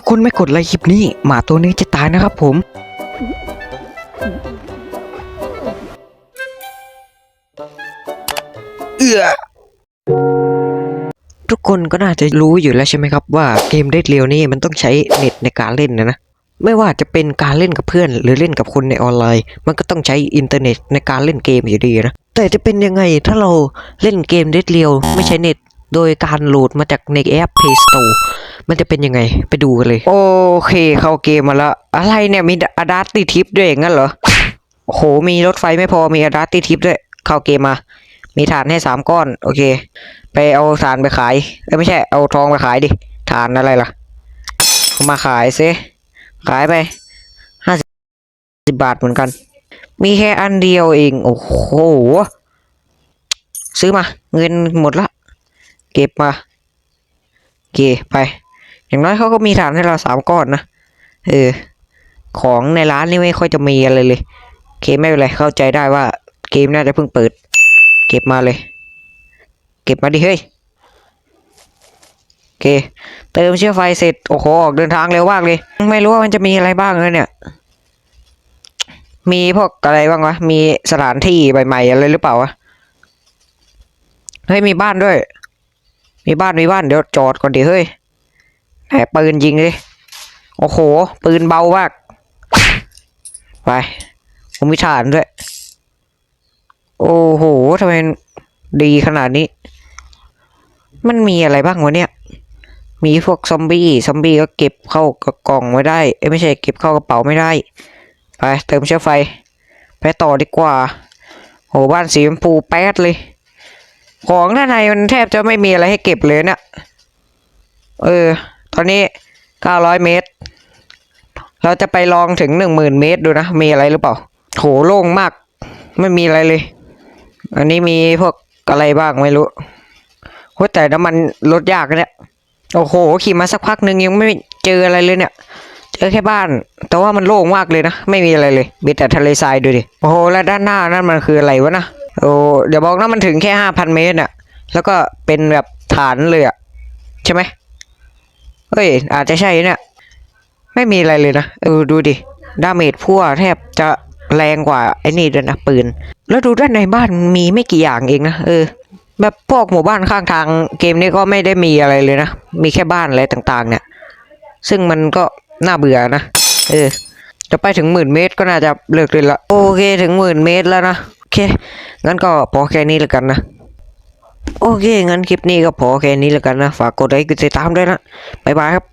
ทุกคนไม่กดไลค์คลิปนี้หมาตัวนี้จะตายนะครับผม เอือทุกคนก็น่าจะรู้อยู่แล้วใช่ไหมครับว่าเกมเด็ดเรียวนี่มันต้องใช้เน็ตในการเล่นนะนะไม่ว่าจะเป็นการเล่นกับเพื่อน หรือเล่นกับคนในออนไลน์ มันก็ต้องใช้อินเทอร์เน็ตในการเล่นเกมอยู่ดีนะแต่จะเป็นยังไงถ้าเราเล่นเกมเด็ดเรียวไม่ใช้เน็ต โดยการโหลดมาจากในแอป Play Store มันจะเป็นยังไงไปดูกันเลย โอเคเข้าเกมมาแล้ว อะไรเนี่ยมีอะดาร์ติทิปด้วยอย่างนั้นเหรอโอ้โหมีรถไฟไม่พอมีอะดาร์ติทิปด้วย เข้าเกมมา มีฐานให้สามก้อน โอเค ไปเอาฐานไปขายเอ้ไม่ใช่เอาทองไปขายดิฐานอะไรล่ะ มาขายซิขายไปห้าสิบบาทเหมือนกัน มีแค่อันเดียวเอง โอ้โหซื้อมา เงินหมดละ เก็บมาเคไป อย่างน้อยเขาก็มีฐานให้เราสามก้อนนะ เออ ของในร้านนี่ไม่ค่อยจะมีอะไรเลยโอเคไม่เป็นไรเข้าใจได้ว่าเกมน่าจะเพิ่งเปิด เก็บมาเลย เก็บมาดิเฮ้ยโอเค เติมเชื้อไฟเสร็จโอ้โหออกเดินทางเร็วมากเลย ไม่รู้ว่ามันจะมีอะไรบ้างเลยเนี่ย มีพวกอะไรบ้างวะมีสถานที่ใหม่ๆอะไรหรือเปล่าวะเฮ้ยมีบ้านด้วย มีบ้านมีบ้านเดี๋ยวจอดก่อนดิเฮ้ย แหมปืนยิงดิโอ้โห ปืนเบามาก ไป ผมมีฐานด้วย โอ้โหทำไมดีขนาดนี้ มันมีอะไรบ้างวะเนี่ย มีพวกซอมบี้ ซอมบี้ก็เก็บเข้ากล่องไม่ได้ เอ้ยไม่ใช่เก็บเข้ากระเป๋าไม่ได้ ไป เติมเชื้อไฟ ไปต่อดีกว่า โห บ้านสีชมพูแป๊ดเลย ของด้านในมันแทบจะไม่มีอะไรให้เก็บเลยเนี่ย เออ ตอนนี้ 900 เมตร เราจะไปลองถึง 10,000 เมตรดูนะ มีอะไรหรือเปล่า โหโล่งมาก ไม่มีอะไรเลย อันนี้มีพวกอะไรบ้างไม่รู้โหแต่น้ำมันลดยากเนี่ย โอ้โห ขี่มาสักพักหนึ่งยังไม่เจออะไรเลยเนี่ย เจอแค่บ้าน แต่ว่ามันโล่งมากเลยนะ ไม่มีอะไรเลย มีแต่ทะเลทรายดูดิ โอ้โห แล้วด้านหน้านั่นมันคืออะไรวะนะ โอ้เดี๋ยวบอกนะมันถึงแค่ห้าพันเมตรน่ะ แล้วก็เป็นแบบฐานเลยอะใช่ไหม เฮ้ย อาจจะใช่เนี่ย ไม่มีอะไรเลยนะ เออ ดูดิ ดาเมจพั่วแทบจะแรงกว่าไอ้นี่ด้วยนะปืน แล้วดูด้านในบ้านมีไม่กี่อย่างเองนะ เออ แบบพวกหมู่บ้านข้างทางเกมนี้ก็ไม่ได้มีอะไรเลยนะ มีแค่บ้านอะไรต่างๆ เนี่ย ซึ่งมันก็น่าเบื่อนะ เออ จะไปถึงหมื่นเมตรก็น่าจะเลิกเลยละ โอเคถึงหมื่นเมตรแล้วนะ โอเค งั้นก็พอแค่นี้แล้วกันนะ โอเคงั้นคลิปนี้ก็พอแค่นี้แล้วกันนะ ฝากกดไลค์กดติดตามด้วยนะบ๊ายบายครับ